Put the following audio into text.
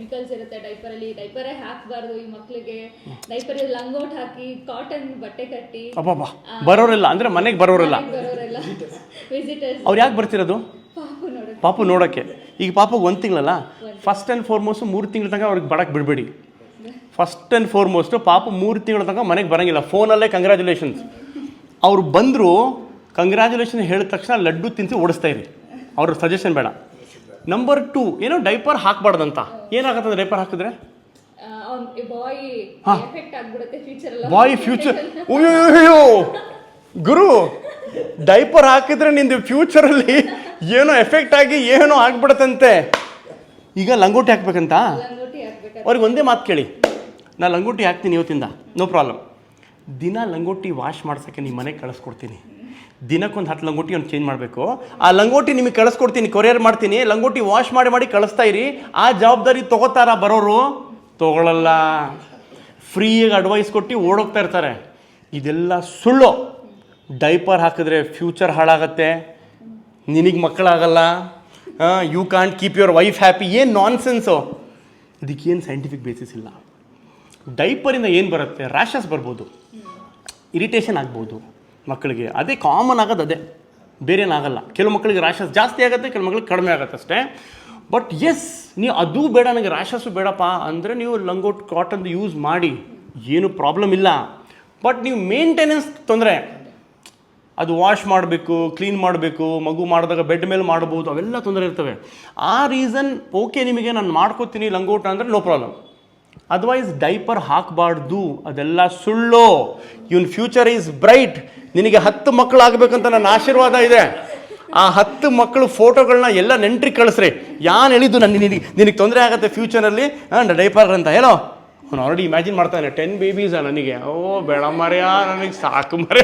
ಮಿತಲ್ಸ್ ಇರುತ್ತೆ ಡೈಪರ್ ಅಲ್ಲಿ. ಡೈಪರೇ ಹಾಕಬಾರ್ದು ಈ ಮಕ್ಳಿಗೆ. ಡೈಪರ್ ಲಂಗೋಟ್ ಹಾಕಿ ಕಾಟನ್ ಬಟ್ಟೆ ಕಟ್ಟಿ. ಅಬ್ಬಬ್ಬಾ. ಬರೋರಿಲ್ಲ ಅಂದ್ರೆ ಮನೆಗೆ ಬರೋರಿಲ್ಲ. ವಿಸಿಟರ್ಸ್ ಅವ್ರು ಯಾಕೆ ಬರ್ತಿರೋದು? ಪಾಪು ನೋಡು ಪಾಪು ನೋಡೋಕ್ಕೆ ಈಗ ಪಾಪ ಒಂದು ತಿಂಗಳಲ್ಲ? ಫಸ್ಟ್ ಆ್ಯಂಡ್ ಫಾರ್ಮೋಸ್ಟ್ ಮೂರು ತಿಂಗಳ ತನಕ ಅವ್ರಿಗೆ ಬಡಕ್ಕೆ ಬಿಡಬೇಡಿ. ಫಸ್ಟ್ ಆ್ಯಂಡ್ ಫಾರ್ಮೋಸ್ಟು ಪಾಪ ಮೂರು ತಿಂಗಳ ತನಕ ಮನೆಗೆ ಬರೋಂಗಿಲ್ಲ. ಫೋನಲ್ಲೇ ಕಂಗ್ರ್ಯಾಚುಲೇಷನ್ಸ್ ಅವ್ರು ಬಂದರು ಕಂಗ್ರ್ಯಾಚುಲೇಷನ್ ಹೇಳಿದ ತಕ್ಷಣ ಲಡ್ಡು ತಿನ್ನಿಸಿ ಓಡಿಸ್ತಾ ಇರಿ. ಅವ್ರ ಸಜೆಷನ್ ಬೇಡ. ನಂಬರ್ ಟೂ ಏನೋ ಡೈಪರ್ ಹಾಕ್ಬಾರ್ದಂತ. ಏನಾಗತ್ತೆ ಡೈಪರ್ ಹಾಕಿದ್ರೆ? ಬಾಯ್ ಫ್ಯೂಚರ್ ಫ್ಯೂಚರ್ ಅಯ್ಯೋ ಗುರು ಡೈಪರ್ ಹಾಕಿದ್ರೆ ನಿಂದು ಫ್ಯೂಚರಲ್ಲಿ ಏನೋ ಎಫೆಕ್ಟ್ ಆಗಿ ಏನೋ ಆಗ್ಬಿಡತ್ತಂತೆ. ಈಗ ಲಂಗೋಟಿ ಹಾಕ್ಬೇಕಂತ? ಅವ್ರಿಗೆ ಒಂದೇ ಮಾತು ಕೇಳಿ. ನಾನು ಲಂಗೋಟಿ ಹಾಕ್ತೀನಿ ಇವತ್ತಿಂದ. ನೋ ಪ್ರಾಬ್ಲಮ್ ದಿನ ಲಂಗೋಟಿ ವಾಶ್ ಮಾಡ್ಸೋಕ್ಕೆ ನಿಮ್ಮ ಮನೆಗೆ ಕಳಿಸ್ಕೊಡ್ತೀನಿ. ದಿನಕ್ಕೊಂದು ಹತ್ತು ಲಂಗೋಟಿ ಒಂದು ಚೇಂಜ್ ಮಾಡಬೇಕು. ಆ ಲಂಗೋಟಿ ನಿಮಗೆ ಕಳಿಸ್ಕೊಡ್ತೀನಿ ಕೊರಿಯರ್ ಮಾಡ್ತೀನಿ, ಲಂಗೋಟಿ ವಾಶ್ ಮಾಡಿ ಮಾಡಿ ಕಳಿಸ್ತಾ ಇರಿ. ಆ ಜವಾಬ್ದಾರಿ ತೊಗೋತಾರ ಬರೋರು? ತೊಗೊಳಲ್ಲ. ಫ್ರೀಯಾಗಿ ಅಡ್ವೈಸ್ ಕೊಟ್ಟು ಓಡೋಗ್ತಾ ಇರ್ತಾರೆ. ಇದೆಲ್ಲ ಸುಳ್ಳು. ಡೈಪರ್ ಹಾಕಿದ್ರೆ ಫ್ಯೂಚರ್ ಹಾಳಾಗತ್ತೆ. ನಿನಗೆ ಮಕ್ಕಳಾಗಲ್ಲ. You can't keep your wife happy ಏನು ನಾನ್ ಸೆನ್ಸು ಇದಕ್ಕೇನು ಸೈಂಟಿಫಿಕ್ ಬೇಸಿಸ್ ಇಲ್ಲ. ಡೈಪರಿಂದ ಏನು ಬರುತ್ತೆ? ರ್ಯಾಷಸ್ ಬರ್ಬೋದು. ಇರಿಟೇಷನ್ ಆಗ್ಬೋದು. ಮಕ್ಕಳಿಗೆ. ಅದೇ ಕಾಮನ್ ಆಗೋದು ಅದೇ. ಬೇರೇನಾಗಲ್ಲ. ಕೆಲವು ಮಕ್ಕಳಿಗೆ ರ್ಯಾಷಸ್ ಜಾಸ್ತಿ ಆಗುತ್ತೆ, ಕೆಲವು ಮಕ್ಕಳಿಗೆ ಕಡಿಮೆ ಆಗುತ್ತೆ ಅಷ್ಟೇ. ಬಟ್ ಎಸ್ ನೀವು ಅದು ಬೇಡ, ನನಗೆ ರ್ಯಾಷಸ್ಸು ಬೇಡಪ್ಪ ಅಂದರೆ ನೀವು ಲಂಗೋಟ್ ಕಾಟನ್ ಯೂಸ್ ಮಾಡಿ. ಏನು ಪ್ರಾಬ್ಲಮ್ ಇಲ್ಲ. ಬಟ್ ನೀವು ಮೇಂಟೆನೆನ್ಸ್ ತೊಂದರೆ. ಅದು ವಾಶ್ ಮಾಡಬೇಕು ಕ್ಲೀನ್ ಮಾಡಬೇಕು, ಮಗು ಮಾಡಿದಾಗ ಬೆಡ್ ಮೇಲೆ ಮಾಡ್ಬೋದು, ಅವೆಲ್ಲ ತೊಂದರೆ ಇರ್ತವೆ. ಆ ರೀಸನ್ ಓಕೆ ನಿಮಗೆ ನಾನು ಮಾಡ್ಕೋತೀನಿ ಲಂಗೋಟ ಅಂದರೆ ನೋ ಪ್ರಾಬ್ಲಮ್ ಅದರ್ವೈಸ್ ಡೈಪರ್ ಹಾಕಬಾರ್ದು. ಅದೆಲ್ಲ ಸುಳ್ಳು. ಇವನ್ ಫ್ಯೂಚರ್ ಈಸ್ ಬ್ರೈಟ್ ನಿನಗೆ ಹತ್ತು ಮಕ್ಕಳು ಆಗಬೇಕಂತ ನನ್ನ ಆಶೀರ್ವಾದ ಇದೆ. ಆ ಹತ್ತು ಮಕ್ಕಳು ಫೋಟೋಗಳನ್ನ ಎಲ್ಲ ನೆಂಟ್ರಿಗೆ ಕಳಿಸ್ರಿ. ಯಾನ್ ಹೇಳಿದ್ದು ನನ್ನ ನಿನಗೆ ನಿನಗೆ ತೊಂದರೆ ಆಗುತ್ತೆ ಫ್ಯೂಚರಲ್ಲಿ ಡೈಪರ್ ಅಂತ. ಏನೋ ಅವ್ನು ಆಲ್ರೆಡಿ ಇಮ್ಯಾಜಿನ್ ಮಾಡ್ತಾನೆ ಟೆನ್ ಬೇಬೀಸ ನನಗೆ. ಓ, ಬೇಡ ಮರ್ಯಾ, ನನಗೆ ಸಾಕು ಮರ್ಯ.